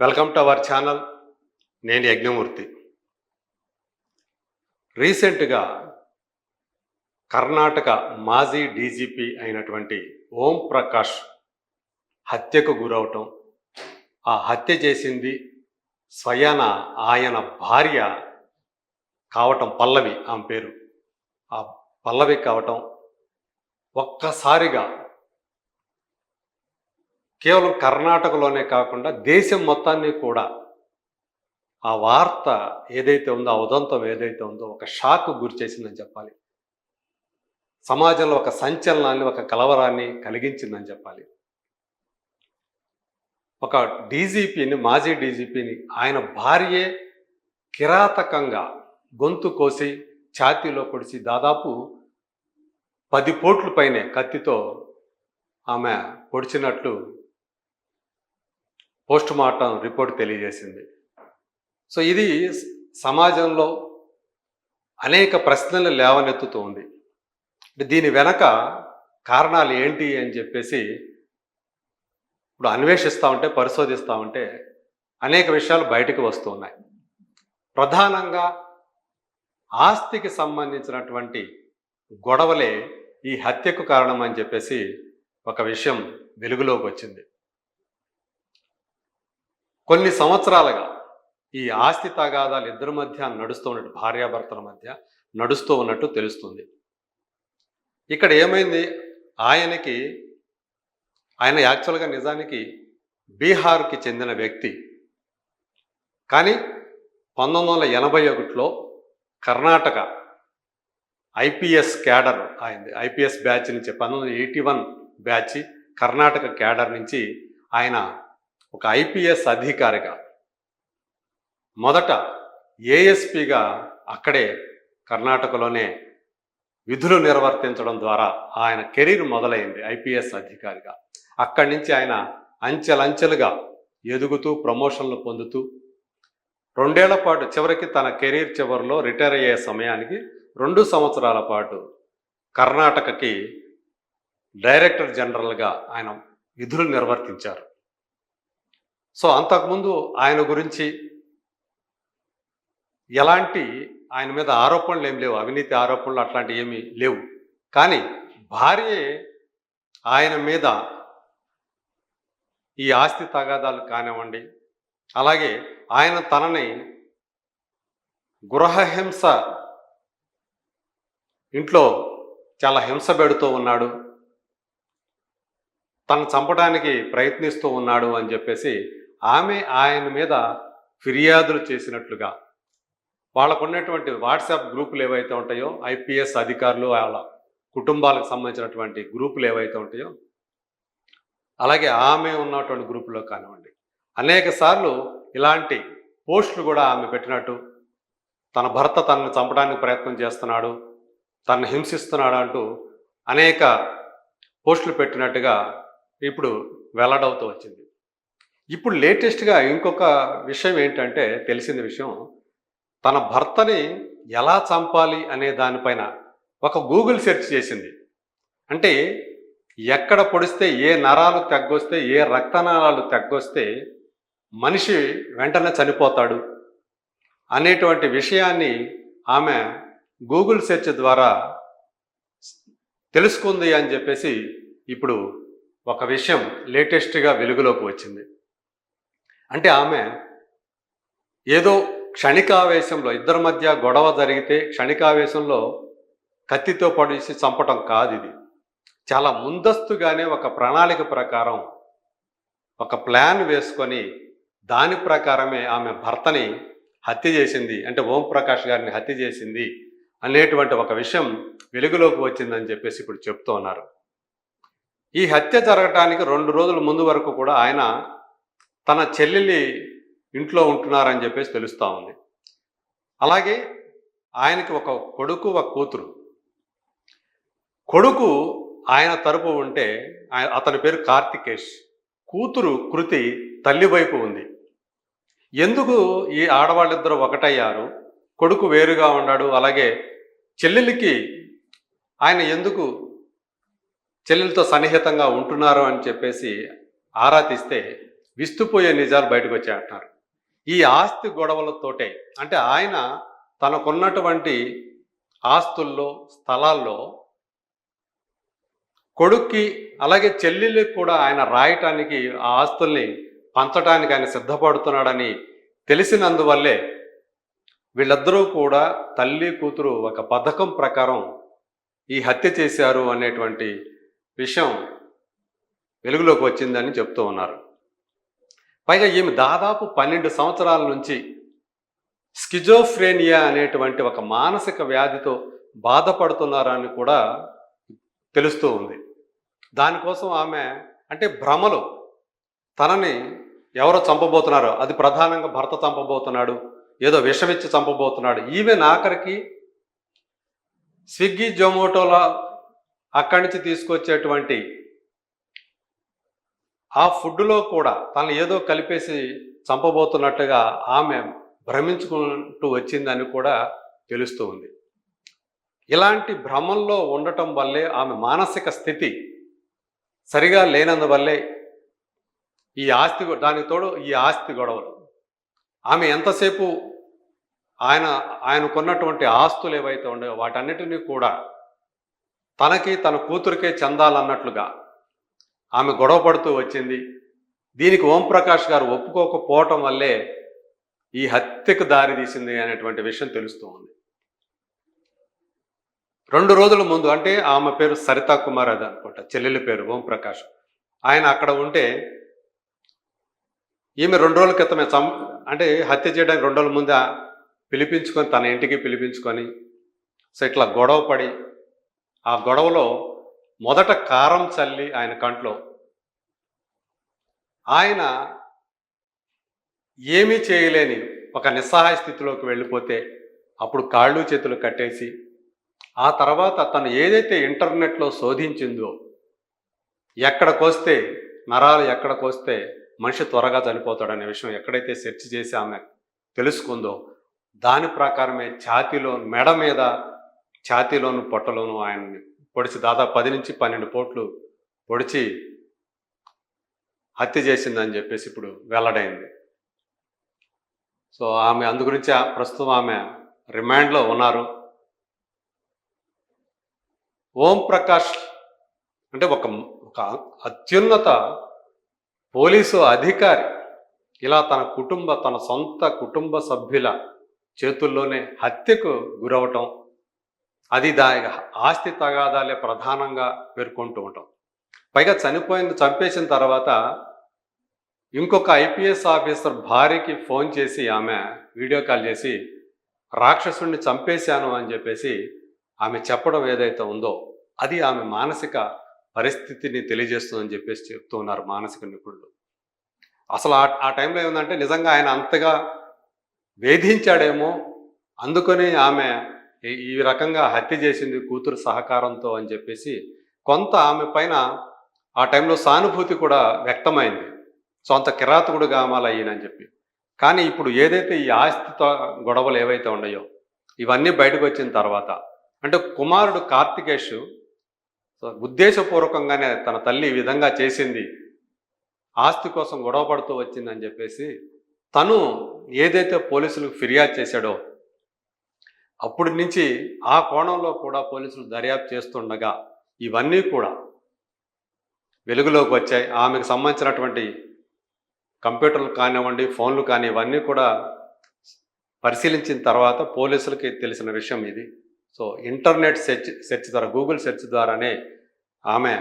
Welcome to our channel నేను యజ్ఞమూర్తి. రీసెంట్గా కర్ణాటక మాజీ డీజీపీ అయినటువంటి ఓం ప్రకాష్ హత్యకు గురవటం ఆ హత్య చేసింది స్వయాన ఆయన భార్య కావటం పల్లవి ఆమె పేరు. ఆ పల్లవి కావటం ఒక్కసారిగా కేవలం కర్ణాటకలోనే కాకుండా దేశం మొత్తాన్ని కూడా ఆ వార్త ఏదైతే ఉందో ఆ ఉదంతం ఏదైతే ఉందో ఒక షాక్ గురి చేసిందని చెప్పాలి. సమాజంలో ఒక సంచలనాన్ని ఒక కలవరాన్ని కలిగించిందని చెప్పాలి. ఒక డీజీపీని మాజీ డీజీపీని ఆయన భార్యే కిరాతకంగా గొంతు కోసి ఛాతీలో పొడిచి దాదాపు పది పోట్ల పైనే కత్తితో ఆమె పొడిచినట్లు పోస్ట్ మార్టం రిపోర్ట్ తెలియజేసింది. సో ఇది సమాజంలో అనేక ప్రశ్నలు లేవనెత్తుతోంది దీని వెనక కారణాలు ఏంటి అని చెప్పేసి ఇప్పుడు అన్వేషిస్తూ ఉంటే పరిశోధిస్తూ ఉంటే అనేక విషయాలు బయటకు వస్తున్నాయి ప్రధానంగా ఆస్తికి సంబంధించినటువంటి గొడవలే ఈ హత్యకు కారణం అని చెప్పేసి ఒక విషయం వెలుగులోకి వచ్చింది. కొన్ని సంవత్సరాలుగా ఈ ఆస్తి తగాదాలు ఇద్దరి మధ్య నడుస్తూ ఉన్నట్టు భార్యాభర్తల మధ్య నడుస్తూ ఉన్నట్టు తెలుస్తుంది. ఇక్కడ ఏమైంది? ఆయనకి ఆయన యాక్చువల్గా నిజానికి బీహార్కి చెందిన వ్యక్తి. కానీ పంతొమ్మిది వందల ఎనభై ఒకటిలో కర్ణాటక ఐపీఎస్ క్యాడర్ అయింది. ఐపీఎస్ బ్యాచ్ నుంచి పంతొమ్మిది వందల eighty one batch Karnataka cadre నుంచి ఆయన ఒక ఐపీఎస్ అధికారిగా మొదట ఏఎస్పిగా అక్కడే కర్ణాటకలోనే విధులు నిర్వర్తించడం ద్వారా ఆయన కెరీర్ మొదలైంది ఐపీఎస్ అధికారిగా. అక్కడి నుంచి ఆయన అంచెలంచెలుగా ఎదుగుతూ ప్రమోషన్లు పొందుతూ రెండేళ్ళ పాటు చివరికి తన కెరీర్ చివరిలో రిటైర్ అయ్యే సమయానికి రెండు సంవత్సరాల పాటు కర్ణాటకకి డైరెక్టర్ జనరల్గా ఆయన విధులు నిర్వర్తించారు. సో అంతకుముందు ఆయన గురించి ఎలాంటి ఆయన మీద ఆరోపణలు ఏం లేవు అవినీతి ఆరోపణలు అట్లాంటివి ఏమీ లేవు. కానీ భార్యే ఆయన మీద ఈ ఆస్తి తగాదాలు కానివ్వండి అలాగే ఆయన తనని గృహహింస ఇంట్లో చాలా హింస పెడుతూ ఉన్నాడు తను చంపడానికి ప్రయత్నిస్తూ ఉన్నాడు అని చెప్పేసి ఆమె ఆయన మీద ఫిర్యాదులు చేసినట్లుగా. వాళ్ళకు ఉన్నటువంటి వాట్సాప్ గ్రూపులు ఏవైతే ఉంటాయో ఐపీఎస్ అధికారులు వాళ్ళ కుటుంబాలకు సంబంధించినటువంటి గ్రూపులు ఏవైతే ఉంటాయో అలాగే ఆమె ఉన్నటువంటి గ్రూపులో కానివ్వండి. అనేక సార్లు ఇలాంటి పోస్టులు కూడా ఆమె పెట్టినట్టు తన భర్త తనను చంపడానికి ప్రయత్నం చేస్తున్నాడు తనను హింసిస్తున్నాడు అంటూ అనేక పోస్టులు పెట్టినట్టుగా ఇప్పుడు వెల్లడవుతూ వచ్చింది. ఇప్పుడు లేటెస్ట్గా ఇంకొక విషయం ఏంటంటే తెలిసిన విషయం. తన భర్తని ఎలా చంపాలి అనే దానిపైన ఒక గూగుల్ సెర్చ్ చేసింది. అంటే ఎక్కడ పొడిస్తే ఏ నరాలు తగ్గొస్తే ఏ రక్తనాళాలు తగ్గొస్తే మనిషి వెంటనే చనిపోతాడు అనేటువంటి విషయాన్ని ఆమె గూగుల్ సెర్చ్ ద్వారా తెలుసుకుంది అని చెప్పేసి ఇప్పుడు ఒక విషయం లేటెస్ట్గా వెలుగులోకి వచ్చింది. అంటే ఆమె ఏదో క్షణికావేశంలో ఇద్దరి మధ్య గొడవ జరిగితే క్షణికావేశంలో కత్తితో పడేసి చంపటం కాదు ఇది. చాలా ముందస్తుగానే ఒక ప్రణాళిక ప్రకారం ఒక ప్లాన్ వేసుకొని దాని ప్రకారమే ఆమె భర్తని హత్య చేసింది. అంటే ఓం ప్రకాష్ గారిని హత్య చేసింది అనేటువంటి ఒక విషయం వెలుగులోకి వచ్చిందని చెప్పేసి ఇప్పుడు చెప్తూ ఉన్నారు. ఈ హత్య జరగటానికి రెండు రోజుల ముందు వరకు కూడా ఆయన తన చెల్లెలి ఇంట్లో ఉంటున్నారని చెప్పేసి తెలుస్తూ ఉంది. అలాగే ఆయనకి ఒక కొడుకు ఒక కూతురు. కొడుకు ఆయన తరపు ఉంటే అతని పేరు కార్తికేష్. కూతురు కృతి తల్లి వైపు ఉంది. ఎందుకు ఈ ఆడవాళ్ళిద్దరూ ఒకటయ్యారు? కొడుకు వేరుగా ఉన్నాడు. అలాగే చెల్లెలికి ఆయన ఎందుకు చెల్లెలతో సన్నిహితంగా ఉంటున్నారు అని చెప్పేసి ఆరా తీస్తే విస్తుపోయే నిజాలు బయటకు వచ్చాయంటున్నారు ఈ ఆస్తి గొడవలతోటే అంటే ఆయన తనకున్నటువంటి ఆస్తుల్లో స్థలాల్లో కొడుక్కి అలాగే చెల్లెళ్ళకి కూడా ఆయన రాయటానికి ఆ ఆస్తుల్ని పంచడానికి ఆయన సిద్ధపడుతున్నాడని తెలిసినందువల్లే వీళ్ళిద్దరూ కూడా తల్లి కూతురు ఒక పథకం ప్రకారం ఈ హత్య చేశారు అనేటువంటి విషయం వెలుగులోకి వచ్చిందని చెప్తూ ఉన్నారు. పైగా ఈమె దాదాపు పన్నెండు సంవత్సరాల నుంచి స్కిజోఫ్రేనియా అనేటువంటి ఒక మానసిక వ్యాధితో బాధపడుతున్నారని కూడా తెలుస్తూ ఉంది. దానికోసం ఆమె అంటే భ్రమలు తనని ఎవరో చంపబోతున్నారో. అది ప్రధానంగా భర్త చంపబోతున్నాడు ఏదో విషమిచ్చి చంపబోతున్నాడు. ఈవెన్ ఆఖరికి స్విగ్గీ జొమాటోలో అక్కడి నుంచి తీసుకొచ్చేటువంటి ఆ ఫుడ్లో కూడా తను ఏదో కలిపేసి చంపబోతున్నట్టుగా ఆమె భ్రమించుకుంటూ వచ్చిందని కూడా తెలుస్తూ ఉంది. ఇలాంటి భ్రమంలో ఉండటం వల్లే ఆమె మానసిక స్థితి సరిగా లేనందువల్లే ఈ ఆస్తి దానికి తోడు ఈ ఆస్తి గొడవలు. ఆమె ఎంతసేపు ఆయన ఆయనకున్నటువంటి ఆస్తులు ఏవైతే ఉండేవో వాటన్నిటినీ కూడా తనకి తన కూతురికే చెందాలన్నట్లుగా ఆమె గొడవ పడుతూ వచ్చింది. దీనికి ఓంప్రకాష్ గారు ఒప్పుకోకపోవటం వల్లే ఈ హత్యకు దారి తీసింది అనేటువంటి విషయం తెలుస్తూ ఉంది. రెండు రోజుల ముందు అంటే ఆమె పేరు సరితా కుమార్ అది అనుకుంటా చెల్లెలి పేరు ఓంప్రకాష్ ఆయన అక్కడ ఉంటే ఈమె రెండు రోజుల క్రితమే చం అంటే హత్య చేయడానికి రెండు రోజుల ముందే పిలిపించుకొని తన ఇంటికి పిలిపించుకొని సో ఇట్లా గొడవ పడి ఆ గొడవలో మొదట కారం చల్లి ఆయన కంట్లో. ఆయన ఏమీ చేయలేని ఒక నిస్సహాయ స్థితిలోకి వెళ్ళిపోతే అప్పుడు కాళ్ళు చేతులు కట్టేసి ఆ తర్వాత తను ఏదైతే ఇంటర్నెట్లో శోధించిందో ఎక్కడికొస్తే నరాలు ఎక్కడికొస్తే మనిషి త్వరగా చనిపోతాడనే విషయం ఎక్కడైతే సెర్చ్ చేసి ఆమె తెలుసుకుందో దాని ప్రకారమే ఛాతీలో మెడ మీద ఛాతీలోను పొట్టలోను ఆయన్ని పొడిచి దాదాపు పది నుంచి పన్నెండు పోట్లు పొడిచి హత్య చేసిందని చెప్పేసి ఇప్పుడు వెల్లడైంది. సో ఆమె అందు గురించి ప్రస్తుతం ఆమె రిమాండ్లో ఉన్నారు. ఓం ప్రకాష్ అంటే ఒక ఒక అత్యున్నత పోలీసు అధికారి. ఇలా తన కుటుంబ తన సొంత కుటుంబ సభ్యుల చేతుల్లోనే హత్యకు గురవటం అది దాని ఆస్తి తగాదాలే ప్రధానంగా పేర్కొంటూ ఉంటాం. పైగా చనిపోయింది చంపేసిన తర్వాత ఇంకొక ఐపీఎస్ ఆఫీసర్ భార్యకి ఫోన్ చేసి ఆమె వీడియో కాల్ చేసి రాక్షసుడిని చంపేశాను అని చెప్పేసి ఆమె చెప్పడం ఏదైతే ఉందో అది ఆమె మానసిక పరిస్థితిని తెలియజేస్తుందని చెప్పేసి చెప్తూ ఉన్నారు మానసిక నిపుణులు. అసలు ఆ ఆ టైంలో ఏముందంటే నిజంగా ఆయన అంతగా వేధించాడేమో అందుకని ఆమె ఈ- రకంగా హత్య చేసింది కూతురు సహకారంతో అని చెప్పేసి కొంత ఆమె పైన ఆ టైంలో సానుభూతి కూడా వ్యక్తమైంది. సొంత అంత కిరాతకుడు కామాల చెప్పి. కానీ ఇప్పుడు ఏదైతే ఈ ఆస్తితో గొడవలు ఏవైతే ఉన్నాయో ఇవన్నీ బయటకు వచ్చిన తర్వాత అంటే కుమారుడు కార్తికేష్ ఉద్దేశపూర్వకంగానే తన తల్లి ఈ విధంగా చేసింది. ఆస్తి కోసం గొడవ పడుతూ వచ్చిందని చెప్పేసి తను ఏదైతే పోలీసులకు ఫిర్యాదు చేశాడో అప్పటి నుంచి ఆ కోణంలో కూడా పోలీసులు దర్యాప్తు చేస్తుండగా ఇవన్నీ కూడా వెలుగులోకి వచ్చాయి. ఆమెకు సంబంధించినటువంటి కంప్యూటర్లు కానివ్వండి ఫోన్లు కానీ ఇవన్నీ కూడా పరిశీలించిన తర్వాత పోలీసులకి తెలిసిన విషయం ఇది. సో ఇంటర్నెట్ సెర్చ్ సెర్చ్ ద్వారా గూగుల్ సెర్చ్ ద్వారానే ఆమె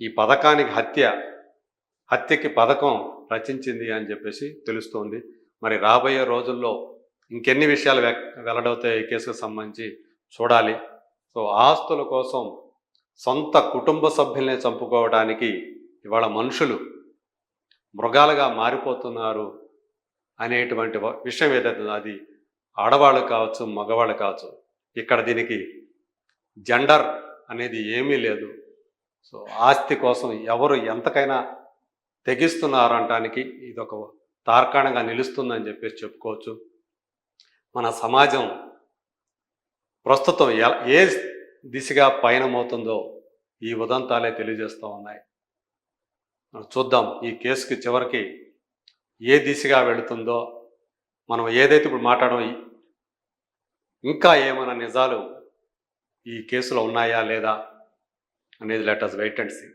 ఈ పథకానికి హత్య హత్యకి పథకం రచించింది అని చెప్పేసి తెలుస్తోంది. మరి రాబోయే రోజుల్లో ఇంకెన్ని విషయాలు వె వెల్లడవుతాయి ఈ కేసుకు సంబంధించి చూడాలి. సో ఆస్తుల కోసం సొంత కుటుంబ సభ్యుల్ని చంపుకోవడానికి ఇవాళ మనుషులు మృగాలుగా మారిపోతున్నారు అనేటువంటి విషయం ఏదైతే అది ఆడవాళ్ళు కావచ్చు మగవాళ్ళు కావచ్చు. ఇక్కడ దీనికి జెండర్ అనేది ఏమీ లేదు. సో ఆస్తి కోసం ఎవరు ఎంతకైనా తెగిస్తున్నారు అనటానికి ఇది ఒక తార్కాణంగా నిలుస్తుందని చెప్పేసి చెప్పుకోవచ్చు. మన సమాజం ప్రస్తుతం ఎ- ఏ దిశగా పయనమవుతుందో ఈ ఉదంతాలే తెలియజేస్తూ ఉన్నాయి. మనం చూద్దాం ఈ కేసుకి చివరికి ఏ దిశగా వెళుతుందో మనం ఏదైతే ఇప్పుడు మాట్లాడడం ఇంకా ఏమైనా నిజాలు ఈ కేసులో ఉన్నాయా లేదా అనేది let us wait and see